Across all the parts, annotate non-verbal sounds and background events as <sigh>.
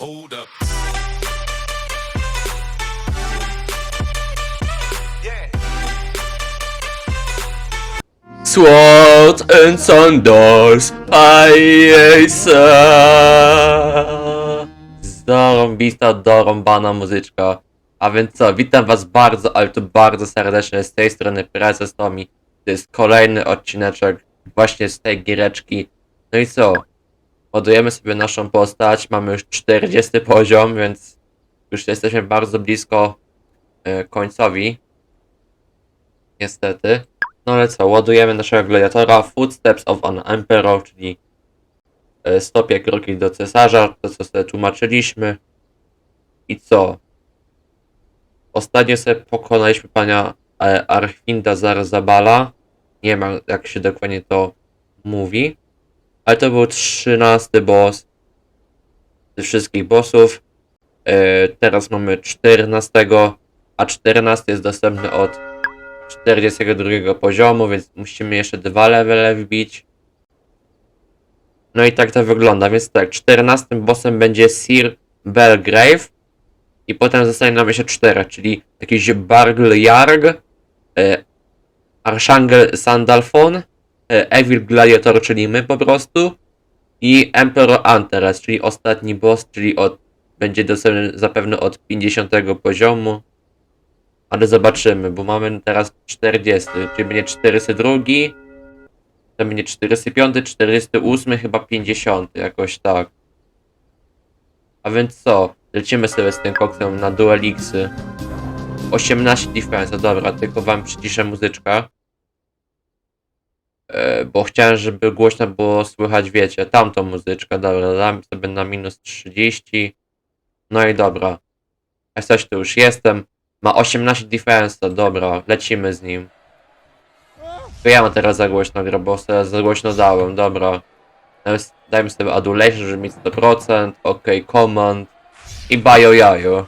Hold up. Swords and sandals, Pajesa. Zarąbista, dorąbana muzyczka. A więc co, witam was bardzo, ale to bardzo serdecznie z tej strony Prezes Tomi. To jest kolejny odcineczek właśnie z tej giereczki. No i co? Ładujemy sobie naszą postać, mamy już 40 poziom, więc już jesteśmy bardzo blisko e, końcowi. Niestety. No ale co, ładujemy naszego gladiatora Footsteps of an Emperor, czyli e, stopie kroki do cesarza, to co sobie tłumaczyliśmy. I co? Ostatnio sobie pokonaliśmy pana e, Archwinda Zarzabala. Nie wiem jak się dokładnie to mówi. Ale to był 13 boss ze wszystkich bossów. E, teraz mamy 14, a 14 jest dostępny od 42 poziomu, więc musimy jeszcze dwa levele wbić. No i tak to wygląda, więc tak, 14 bossem będzie Sir Belgrave i potem zostanie nam jeszcze 4, czyli jakiś Bargl Jarg, e, Archangel Sandalfon, Evil Gladiator, czyli my po prostu i Emperor Antares, czyli ostatni boss, czyli od, będzie dostępny zapewne od 50 poziomu. Ale zobaczymy, bo mamy teraz 40, czyli będzie 42, to będzie 45, 48, chyba 50, jakoś tak. A więc co? Lecimy sobie z tym koksem na Duelixy. 18 defense, dobra, tylko wam przyciszę muzyczkę. E, bo chciałem, żeby głośno było słychać, wiecie, tamtą muzyczkę, dobra, dam sobie na minus 30. No i dobra. Jak coś to już jestem. Ma 18 defense, dobra, lecimy z nim. To ja mam teraz za głośno grę, bo sobie za głośno dałem, dobra. Dajmy- sobie adulation, żeby mieć 100%, ok, command i bajo jajo.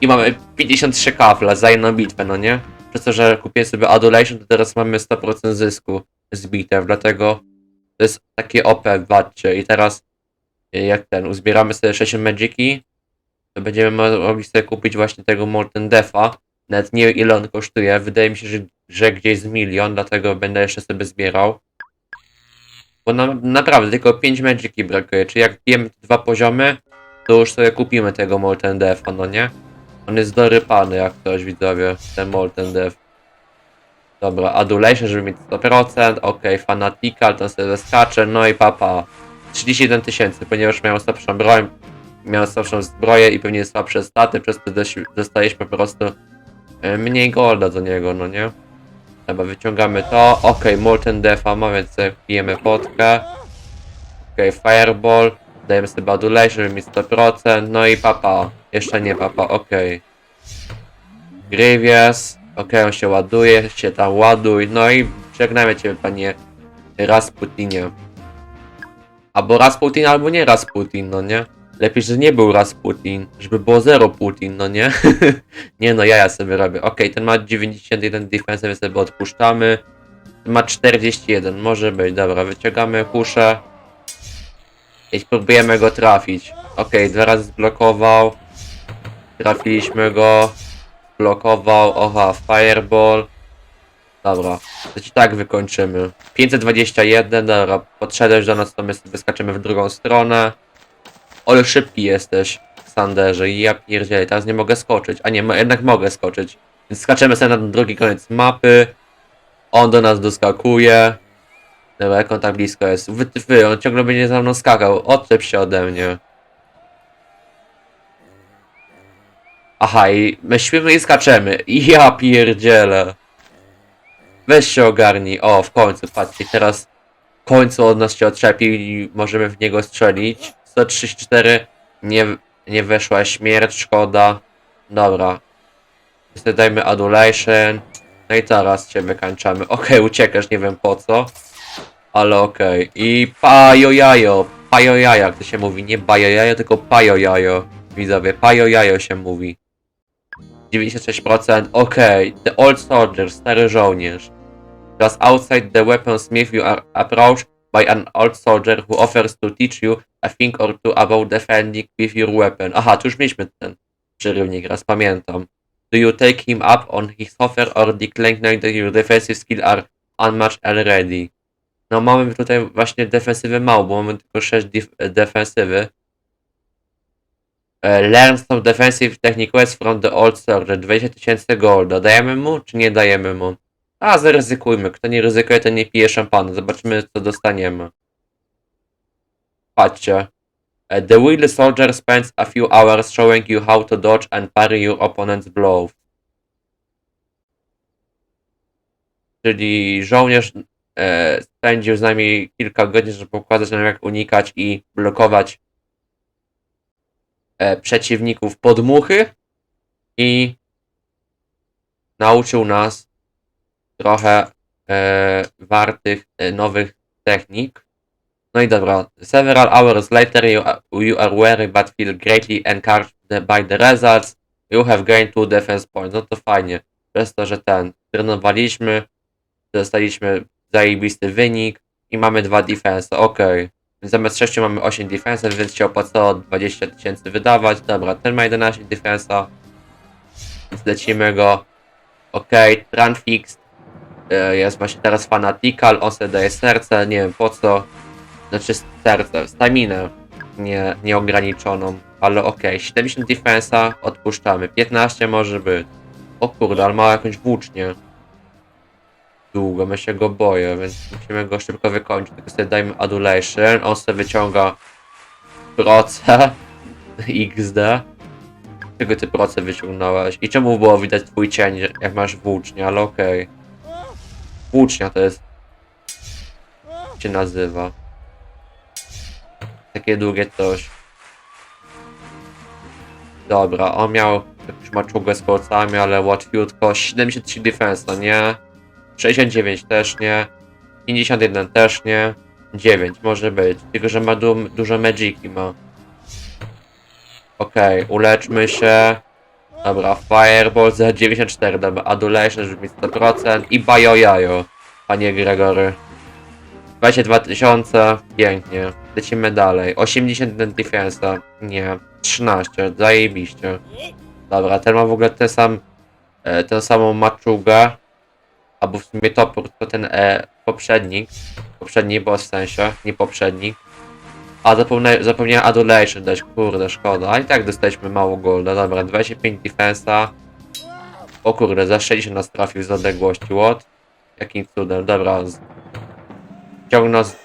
I mamy 53 kafle za jedną bitwę, no nie? Przez to, że kupiłem sobie adulation, to teraz mamy 100% zysku z bitew, dlatego to jest takie OP, patrzcie. I teraz y, jak ten, uzbieramy sobie 6 magiki, to będziemy mo- mogli sobie kupić właśnie tego Molten Defa. Nawet nie ile on kosztuje. Wydaje mi się, że, że gdzieś z milion, dlatego będę jeszcze sobie zbierał. Bo na, naprawdę tylko 5 magiki brakuje. Czyli jak bijemy te dwa poziomy, to już sobie kupimy tego Molten Defa, no nie? On jest dorypany jak ktoś widzowie, ten Molten Def. Dobra, Adulation, żeby mieć 100%, ok, Fanatical, to sobie skacze, no i papa. 31 tysięcy, ponieważ miał słabszą broń, miał słabszą zbroję i pewnie słabsze staty, przez to dostaliśmy po prostu e, mniej golda do niego, no nie? Dobra, wyciągamy to, ok, Molten Defa ma, więc pijemy potkę. Ok, Fireball, dajemy sobie Adulation, żeby mieć 100%, no i papa. Jeszcze nie papa, ok. Grievous, ok, on się ładuje, się tam ładuj, no i żegnamy cię panie Rasputinie. Albo Rasputin, albo nie Rasputin, no nie? Lepiej, że nie był Rasputin, żeby było zero Putin, no nie? <laughs> nie no, ja ja sobie robię. Ok, ten ma 91 defense, więc sobie odpuszczamy. Ma 41, może być, dobra, wyciągamy kuszę. I próbujemy go trafić. Ok, dwa razy zblokował. Trafiliśmy go. Blokował. Oha, fireball. Dobra, to ci tak wykończymy. 521, dobra, podszedłeś do nas, to my sobie skaczemy w drugą stronę. Ale szybki jesteś, Sanderze, ja pierdzielę, teraz nie mogę skoczyć. A nie, jednak mogę skoczyć. Więc skaczemy sobie na drugi koniec mapy. On do nas doskakuje. Dobra, jak on tak blisko jest. Wy, wy, on ciągle będzie za mną skakał. Odczep się ode mnie. Aha, i my śpimy i skaczemy. Ja pierdzielę. Weź się ogarnij. O, w końcu, patrzcie, teraz w końcu od nas się odczepił i możemy w niego strzelić. 134. Nie, nie weszła śmierć, szkoda. Dobra. Sobie dajmy adulation. No i teraz cię wykańczamy. Okej, uciekasz, nie wiem po co. Ale okej. I pajo jajo. Pajo jak to się mówi. Nie bajo jajo, tylko pajo jajo. Widzowie, pajo jajo się mówi. 96%. Okej. The old soldier, stary żołnierz. Just outside the weaponsmith you are approach, by an old soldier who offers to teach you a thing or two about defending with your weapon. Aha, tu już mieliśmy ten przerywnik, raz pamiętam. Do you take him up on his offer or decline that your defensive skill are unmatched already? No mamy tutaj właśnie defensywy mało, bo mamy tylko 6 def- defensywy. E, Learn some defensive techniques from the old soldier. 20 tysięcy golda. Dajemy mu, czy nie dajemy mu? A, zaryzykujmy. Kto nie ryzykuje, ten nie pije szampana. Zobaczymy, co dostaniemy. Patrzcie. E, The Will Soldier spends a few hours showing you how to dodge and parry your opponent's blows. Czyli żołnierz e, spędził z nami kilka godzin, żeby pokazać nam, jak unikać i blokować przeciwników podmuchy i nauczył nas trochę e, wartych e, nowych technik. No i dobra, several hours later you, are- you are weary but feel greatly encouraged by the results. You have gained two defense points. No to fajnie. Przez to, że ten trenowaliśmy, dostaliśmy zajebisty wynik i mamy dwa defense. Okej. Więc Zamiast 6 mamy 8 defense, więc się opłacało 20 tysięcy wydawać. Dobra, ten ma 11 defensa. Więc lecimy go. Okej, Transfix e, jest właśnie teraz fanatical, on sobie daje serce, nie wiem po co. Znaczy serce, staminę nie, nieograniczoną, ale okej, 70 defensa odpuszczamy, 15 może być. O kurde, ale ma jakąś włócznię. Długo, my się go boję, więc musimy go szybko wykończyć, tylko sobie dajmy adulation, on sobie wyciąga proce <laughs> XD. Czego ty proce wyciągnąłeś? I czemu było widać twój cień, jak masz włócznię, ale okej. Włócznia to jest... się nazywa. Takie długie coś. Dobra, on miał jakąś maczugę z kolcami, ale łatwiutko. 73 defensa, nie? 69 też nie. 51 też nie. 9 może być. Tylko, że ma du dużo magiki ma. Okej, uleczmy się. Dobra, Fireball za 94, dobra, Adulation, żeby mieć 100% i Bajo Jajo, panie Gregory. 22 tysiące, pięknie. Lecimy dalej. 81 defensa, nie. 13, zajebiście. Dobra, ten ma w ogóle ten sam, e, tę samą maczugę. Albo w sumie topór, to ten e, poprzednik. Poprzedni boss w sensie, nie poprzednik. A zapomnia, zapomniałem Adulation dać, kurde, szkoda. I tak dostaliśmy mało golda, dobra, 25 defensa. O kurde, za 60 nas trafił z odległości, what? Jakim cudem, dobra. Ciągnął z,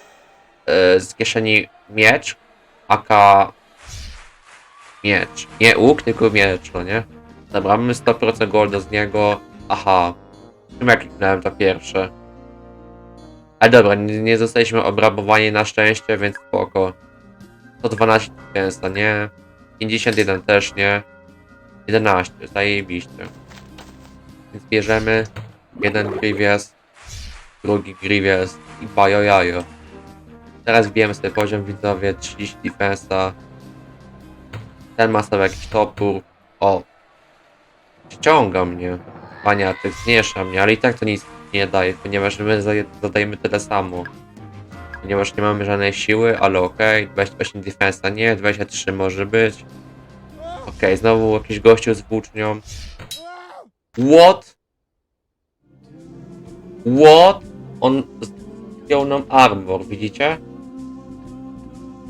e, z kieszeni miecz, aka... Miecz. Nie łuk, tylko miecz, no nie? Dobra, mamy 100% golda z niego. Aha. Ja kliknąłem to pierwsze? Ale dobra, nie, nie zostaliśmy obrabowani na szczęście, więc spoko. 112 często, nie? 51 też nie. 11, zajebiście. Więc bierzemy jeden Grievous, drugi Grievous i bajo jajo. Teraz wbijemy sobie poziom widzowie, 30 defensa. Ten ma sobie jakiś topór. O! Ściąga mnie. Paniatek, zmniejsza mnie, ale i tak to nic nie daje, ponieważ my zadajemy tyle samo. Ponieważ nie mamy żadnej siły, ale okej, 28 defensa nie, 23 może być. Okej, znowu jakiś gościu z włócznią. What? What? On zdjął nam armor, widzicie?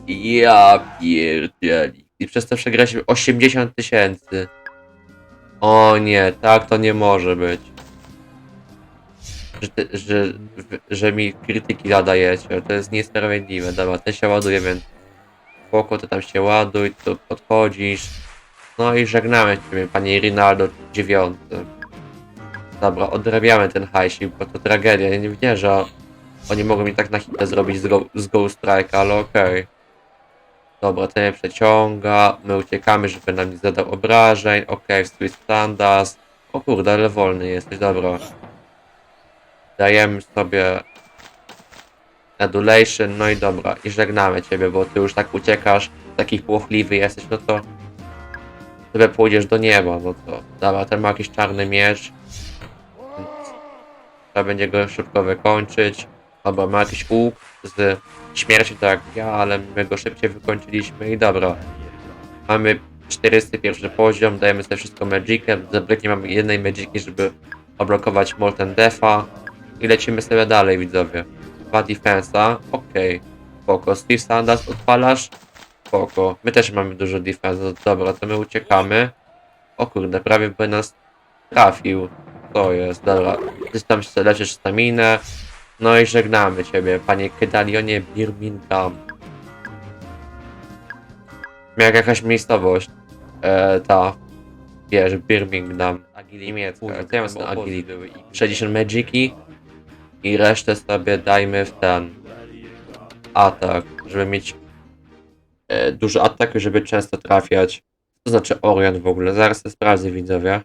Ja pierdzieli. I przez to przegraliśmy 80 tysięcy. O nie, tak to nie może być. Że, że, że mi krytyki zadajecie, to jest niesprawiedliwe. Dobra, ten się ładuje, więc spoko, ty tam się ładuj, tu podchodzisz. No i żegnamy ciebie, panie Rinaldo dziewiąty. Dobra, odrabiamy ten hajsik, bo to tragedia. Ja nie wiem, że oni mogą mi tak na hitę zrobić z, go, z Ghost Strike, ale okej. Dobra, ten przeciąga, my uciekamy, żeby nam nie zadał obrażeń, okej, okay, Swiss. O kurde, ale wolny jesteś, dobra. Dajemy sobie Adulation, no i dobra, i żegnamy ciebie, bo ty już tak uciekasz, taki płochliwy jesteś, no to sobie pójdziesz do nieba, no to dobra, ten ma jakiś czarny miecz, trzeba będzie go szybko wykończyć, dobra, ma jakiś łuk, z śmierci tak ja, ale my go szybciej wykończyliśmy i dobra. Mamy 401 poziom, dajemy sobie wszystko Magicem, zabraknie mamy jednej Magiki, żeby oblokować Molten Defa i lecimy sobie dalej widzowie. Dwa defensa, okej. Spoko, Steve Sanders odpalasz? Spoko. My też mamy dużo defensa, dobra, to my uciekamy. O kurde, prawie by nas trafił. To jest, dobra. Ty tam leczysz staminę. No i żegnamy ciebie, panie Kedalionie Birmingham. Jak jakaś miejscowość. E, ta. Wiesz, Birmingham. Agili niemiecka. To ja mam na Agili. 60 Magiki. I resztę sobie dajmy w ten atak, żeby mieć e, dużo ataku, żeby często trafiać. To znaczy Orion w ogóle, zaraz to sprawdzę widzowie.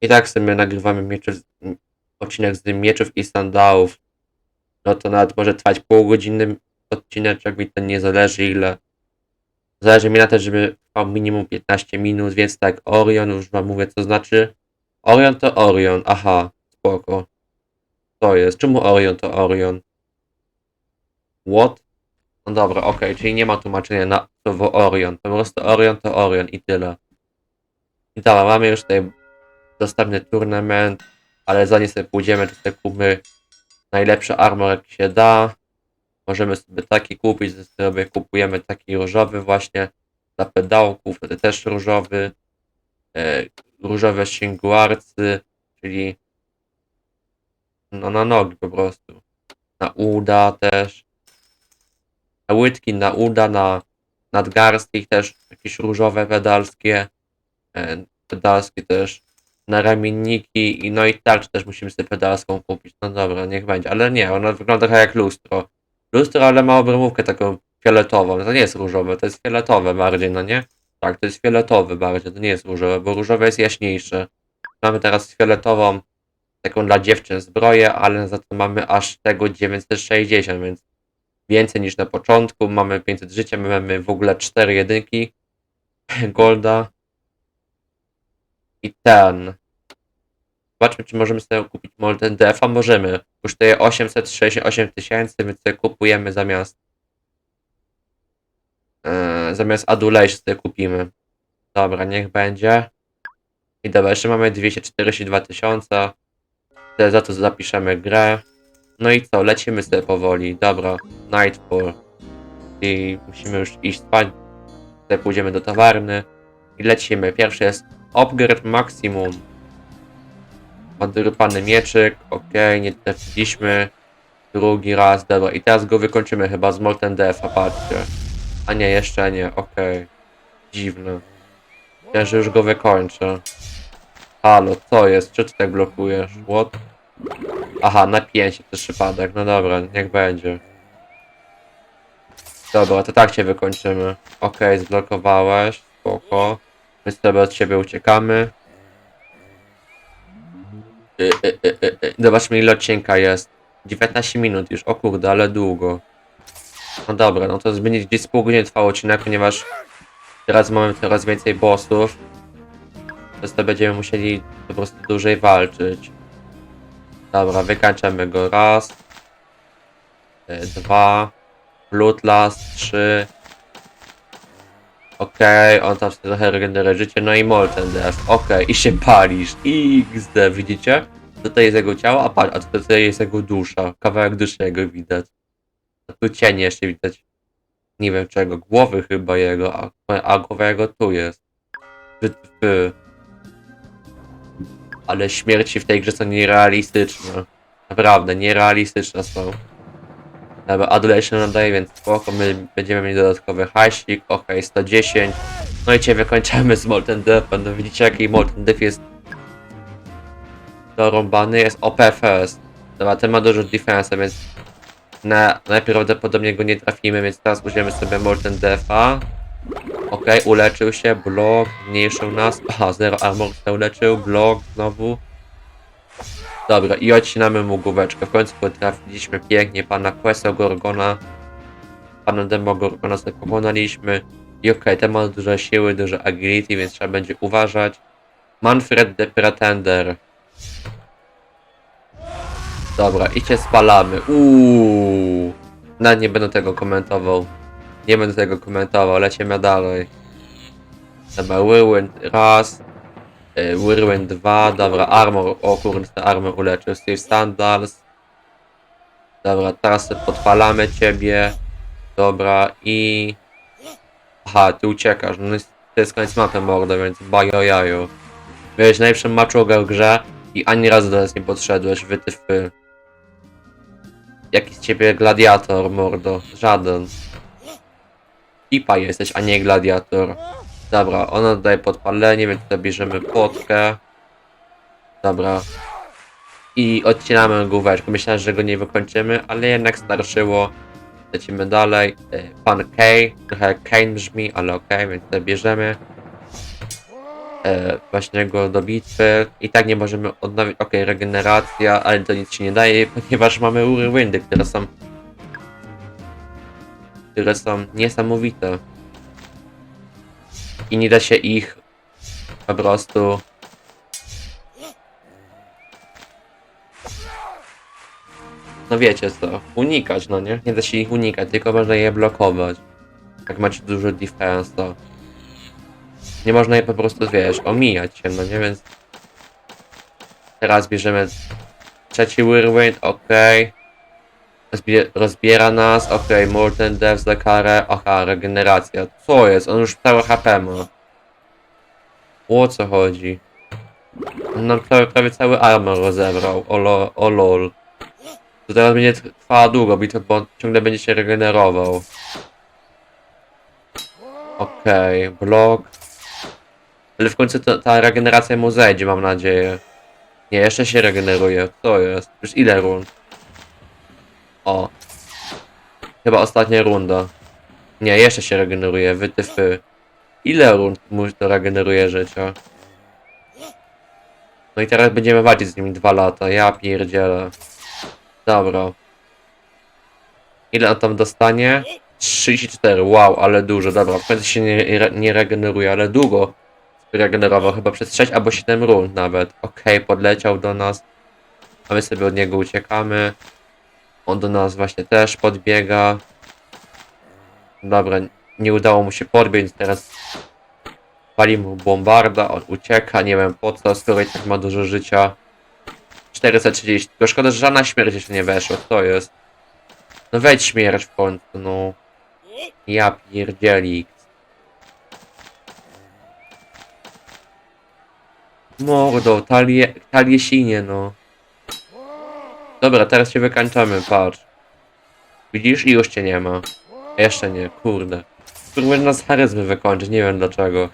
I tak sobie nagrywamy mieczów, m, odcinek z mieczów i sandałów. No to nawet może trwać półgodzinny odcineczek, mi to nie zależy ile. Zależy mi na to, żeby trwał minimum 15 minut, więc tak, Orion, już wam mówię co znaczy. Orion to Orion, aha, spoko. To jest, czemu Orion to Orion? What? No dobra, okej, czyli nie ma tłumaczenia na słowo Orion. Po prostu Orion to Orion i tyle. I dobra, mamy już tutaj dostępny turnament, ale zanim sobie pójdziemy, to sobie kupmy najlepszy armor jak się da. Możemy sobie taki kupić, sobie kupujemy taki różowy właśnie dla pedałków, wtedy też różowy. E, różowe singuarcy, czyli no na nogi po prostu. Na uda też. Na łydki, na uda, na nadgarstki też jakieś różowe pedalskie. E, pedalskie też. Na ramienniki i no i tarczę też musimy sobie pedalską kupić. No dobra, niech będzie. Ale nie, ona wygląda trochę jak lustro. Lustro, ale ma obrębówkę taką fioletową. To nie jest różowe, to jest fioletowe bardziej, no nie? Tak, to jest fioletowy bardziej, to nie jest różowe, bo różowe jest jaśniejsze. Mamy teraz fioletową taką dla dziewczyn zbroję, ale za to mamy aż tego 960, więc więcej niż na początku. Mamy 500 życia, my mamy w ogóle 4 jedynki <clears throat> golda i ten. Zobaczmy, czy możemy sobie kupić Molten Defa. Możemy. Kosztuje 868 tysięcy, więc sobie kupujemy zamiast e, zamiast Adulation sobie kupimy. Dobra, niech będzie. I dobra, jeszcze mamy 242 tysiące. Za to zapiszemy grę. No i co, lecimy sobie powoli. Dobra, Nightfall. I musimy już iść spać. Tutaj pójdziemy do tawarny. I lecimy. Pierwszy jest Upgrade Maximum. Odrypany mieczyk. Okej, nie trafiliśmy. Drugi raz, dobra. I teraz go wykończymy chyba z Molten Death, patrzcie. A nie, jeszcze nie, okej. Dziwne. Ja, że już go wykończę. Halo, co jest? Czy ty tak blokujesz? What? Aha, na 5 to przypadek. No dobra, niech będzie. Dobra, to tak cię wykończymy. Okej, zblokowałeś. Spoko. My sobie od ciebie uciekamy. Y, y, y. Zobaczmy ile odcinka jest. 19 minut już, o kurde, ale długo. No dobra, no to będzie gdzieś pół godziny trwał odcinek, ponieważ teraz mamy coraz więcej bossów. Przez to będziemy musieli po prostu dłużej walczyć. Dobra, wykańczamy go raz. y, Dwa. Bloodlust, trzy. Okej, on tam sobie trochę regeneruje życie, no i Molten Death, okej, i się palisz, XD, widzicie? Tutaj jest jego ciało, a patrz, a tutaj jest jego dusza, kawałek duszy jego widać. A tu cienie jeszcze widać, nie wiem czego, głowy chyba jego, a, a głowa jego tu jest. Ty. Ale śmierci w tej grze są nierealistyczne. Naprawdę, nierealistyczne są. Adulation nadaje, więc spoko, my będziemy mieli dodatkowy hajsik, ok, 110. No i cię wykończymy z Molten Death, no widzicie jaki Molten Death jest dorąbany, jest OPFS. Dobra, ten ma dużo defensa, więc na, najprawdopodobniej go nie trafimy, więc teraz użyjemy sobie Molten Death'a. Ok, uleczył się, blok, zmniejszył nas, aha, zero armor się uleczył, blok znowu. Dobra, i odcinamy mu główeczkę. W końcu potrafiliśmy pięknie pana Queso Gorgona. Pana Demo Gorgona sobie pokonaliśmy. I okej, ten ma dużo siły, dużo agility, więc trzeba będzie uważać. Manfred the Pretender. Dobra, i cię spalamy. Uuu. Nawet nie będę tego komentował. Nie będę tego komentował, lecimy dalej. Dobra, Whirlwind raz. Y, Whirlwind dwa, dobra, Armor, o kurde, Armor uleczył, Steve Sandals. Dobra, teraz podpalamy ciebie. Dobra, i... Aha, ty uciekasz, no jest- to jest koniec mapy mordo, więc bajo jajo. Byłeś najlepszym maczugę w grze i ani razu do nas nie podszedłeś, wytyfy. Jaki z ciebie gladiator, mordo? Żaden. Pipa jesteś, a nie gladiator. Dobra, ona daje podpalenie, więc tutaj bierzemy potkę. Dobra. I odcinamy główeczkę. Myślałem, że go nie wykończymy, ale jednak starszyło. Lecimy dalej. E, Pan Kay. Trochę Kane brzmi, ale okej, więc tutaj bierzemy. E, właśnie go do bitwy. I tak nie możemy odnowić. Okej, regeneracja, ale to nic się nie daje, ponieważ mamy Whirlwindy, które są które są niesamowite. I nie da się ich po prostu. No wiecie co, unikać, no nie? Nie da się ich unikać, tylko można je blokować. Jak macie dużo defensa. Nie można je po prostu, wiesz, omijać się, no nie? Więc teraz bierzemy trzeci Whirlwind, okej. Rozbie rozbiera nas, okej, okay, Molten Death za karę, aha, regeneracja. Co jest? On już całe HP ma. O co chodzi? On nam prawie, prawie cały armor rozebrał, o, lo, o lol. To teraz będzie trwała długo bo on ciągle będzie się regenerował. Okej, okay, blok. Ale w końcu to, ta regeneracja mu zejdzie, mam nadzieję. Nie, jeszcze się regeneruje. Co jest? Już ile rund? O. Chyba ostatnia runda. Nie, jeszcze się regeneruje, wytyfy. Ile rund mu to regeneruje życia? No i teraz będziemy walczyć z nimi dwa lata, ja pierdzielę. Dobra. Ile on tam dostanie? 34, wow, ale dużo, dobra, w końcu się nie, nie regeneruje, ale długo regenerował, chyba przez 6 albo 7 rund nawet. Okej, podleciał do nas, a my sobie od niego uciekamy. On do nas właśnie też podbiega. Dobra, nie udało mu się podbiec, teraz pali mu bombarda, on ucieka, nie wiem po co, skoro tak ma dużo życia. 430, tylko szkoda, że żadna śmierć jeszcze nie weszła, co jest? No wejdź śmierć w końcu, no. Ja pierdzielik. Mordo, talie, taliesinie, no. Dobra, teraz się wykańczamy, patrz. Widzisz? I już cię nie ma. Jeszcze nie, kurde. Spróbuję nas charyzmy wykończyć, nie wiem dlaczego.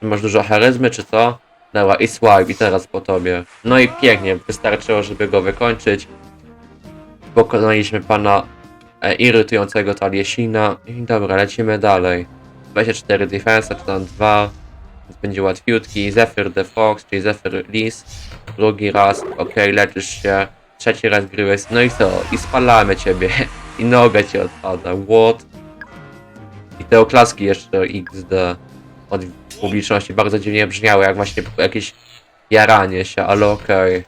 Czy Masz dużo charyzmy, czy co? Dobra, i swipe, i teraz po tobie. No i pięknie, wystarczyło, żeby go wykończyć. Pokonaliśmy pana e, irytującego Taliesina. I dobra, lecimy dalej. 24 defensa, czy tam 2. Więc będzie łatwiutki. Zephyr the Fox, czyli Zephyr Lis. Drugi raz, ok, leczysz się. Trzeci raz gryłeś. No i co? I spalamy ciebie. I noga ci odpada. What? I te oklaski jeszcze XD od publiczności bardzo dziwnie brzmiały, jak właśnie jakieś jaranie się, ale okej.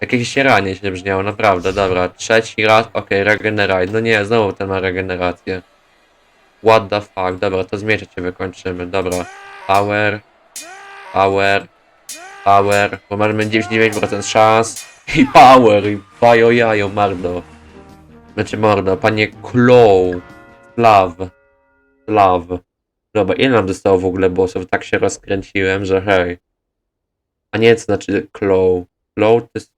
Jakieś jaranie się brzmiało, naprawdę, dobra. Trzeci raz, okej, regeneraj. No nie, znowu ten ma regenerację. What the fuck, dobra, to z miecza cię wykończymy, dobra. Power, power, power, bo mamy 99% szans. I power, i bajo jajo, mardo. Znaczy mordo, panie Claw, Slav, Slav. Dobra, ile nam zostało w ogóle bossów? Tak się rozkręciłem, że hej. A nie, co znaczy Claw. Claw to jest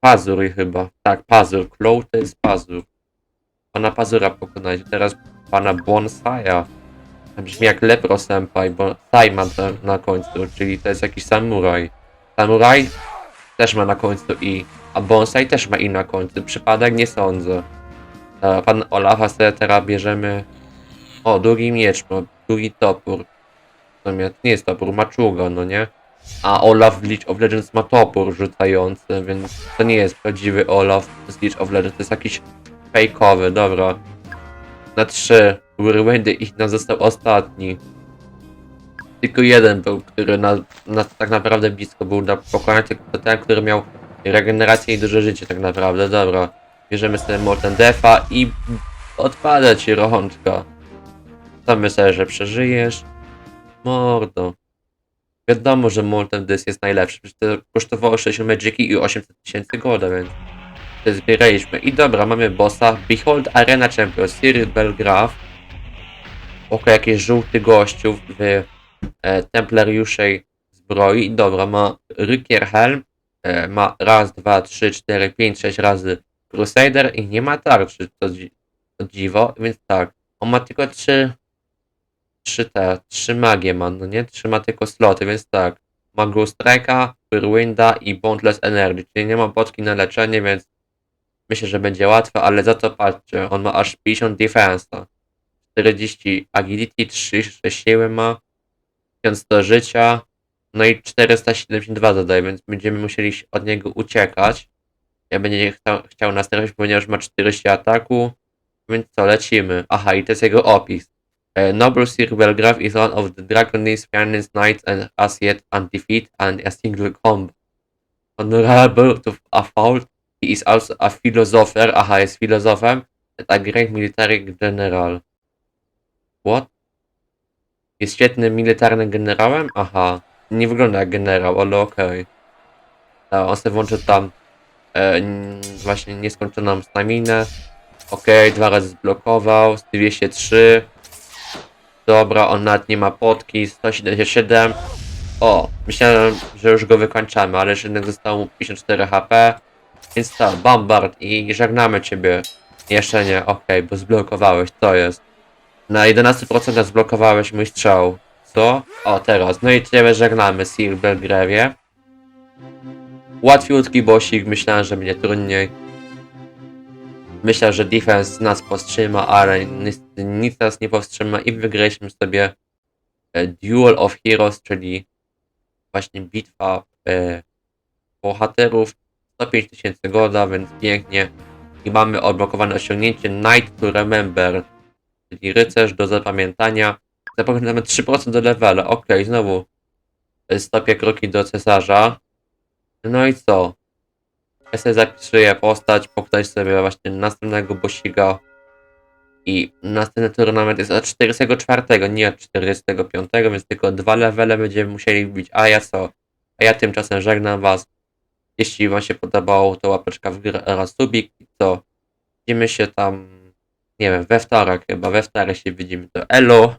pazur chyba. Tak, pazur. Claw to jest pazur. Pana pazura pokonać. Teraz pana Bonsaja. To Brzmi jak Lepro Senpai, bo Sai ma to na końcu, czyli to jest jakiś samuraj. Samuraj też ma na końcu i, a Bonsai też ma i na końcu. Przypadek nie sądzę. E, Pan Olafa sobie teraz bierzemy. O, drugi miecz, ma drugi topór. W sumie to nie jest topór, maczuga, no nie? A Olaf w League of Legends ma topór rzucający, więc to nie jest prawdziwy Olaf z League of Legends, to jest jakiś fejkowy, dobra. Na trzy Whirlwindy i nam został ostatni. Tylko jeden był, który na, na, tak naprawdę blisko był na pokonania, tylko ten, który miał regenerację i duże życie tak naprawdę, dobra. bierzemy sobie Molten Defa i odpada ci rączka. To myślę, że przeżyjesz. Mordo. Wiadomo, że Molten Disc jest najlepszy. To kosztowało 60 Magiki i 800 tysięcy golda, więc to zbieraliśmy. I dobra, mamy bossa. Behold Arena Champion, Cyril Belgraf. Oko jakiś żółty gościu w e, templariuszej zbroi. Dobra, ma Rykier Helm. E, ma raz, dwa, trzy, cztery, pięć, sześć razy Crusader i nie ma tarczy, to, to dziwo, więc tak. On ma tylko trzy trzy te, trzy magie ma, no nie? Trzy ma tylko sloty, więc tak. Ma Glow Strike'a, Whirlwinda i Boundless Energy, czyli nie ma potki na leczenie, więc myślę, że będzie łatwe, ale za to patrzcie, on ma aż 50 defensa, 40 agility, 36 siły ma, 1100 życia, no i 472 zadaje, więc będziemy musieli od niego uciekać. Ja będzie chciał, chciał nas ponieważ ma 40 ataku, więc co, lecimy. Aha, i to jest jego opis. Uh, Noble Sir Belgrave is one of the Dragonese finest knights and as yet undefeated and a single comb. Honorable to a fault, he is also a philosopher, aha, jest filozofem, and a great military general. What? Jest świetnym militarnym generałem? Aha, nie wygląda jak generał, ale okej. Okay. On sobie włączy tam e, właśnie nieskończoną staminę. Okej, dwa razy zblokował, 203. Dobra, on nawet nie ma potki, 177. O, myślałem, że już go wykończamy, ale jeszcze jednak zostało mu 54 HP. Więc to, bombard i żegnamy ciebie. Jeszcze nie, okej, bo zblokowałeś, to jest. Na 11% zblokowałeś mój strzał. Co? O, teraz. No i ciebie żegnamy, Sir Belgrave. Łatwiutki bossik, myślałem, że będzie trudniej. Myślę, że defense nas powstrzyma, ale niestety nic nas nie powstrzyma i wygraliśmy sobie e, Duel of Heroes, czyli właśnie bitwa e, bohaterów. 105 tysięcy goda, więc pięknie. I mamy odblokowane osiągnięcie Knight to Remember, czyli rycerz do zapamiętania. Zapamiętamy 3% do levela. Ok, znowu e, stopię kroki do cesarza. No i co? Ja sobie zapisuję postać, pokazać sobie właśnie następnego bossiga. I następny turnament jest od 44, nie od 45, więc tylko dwa levele będziemy musieli wbić. A ja co? A ja tymczasem żegnam was. Jeśli wam się podobało, to łapeczka w górę oraz subik. I co? Widzimy się tam, nie wiem, we wtorek chyba. We wtorek się widzimy. To elo!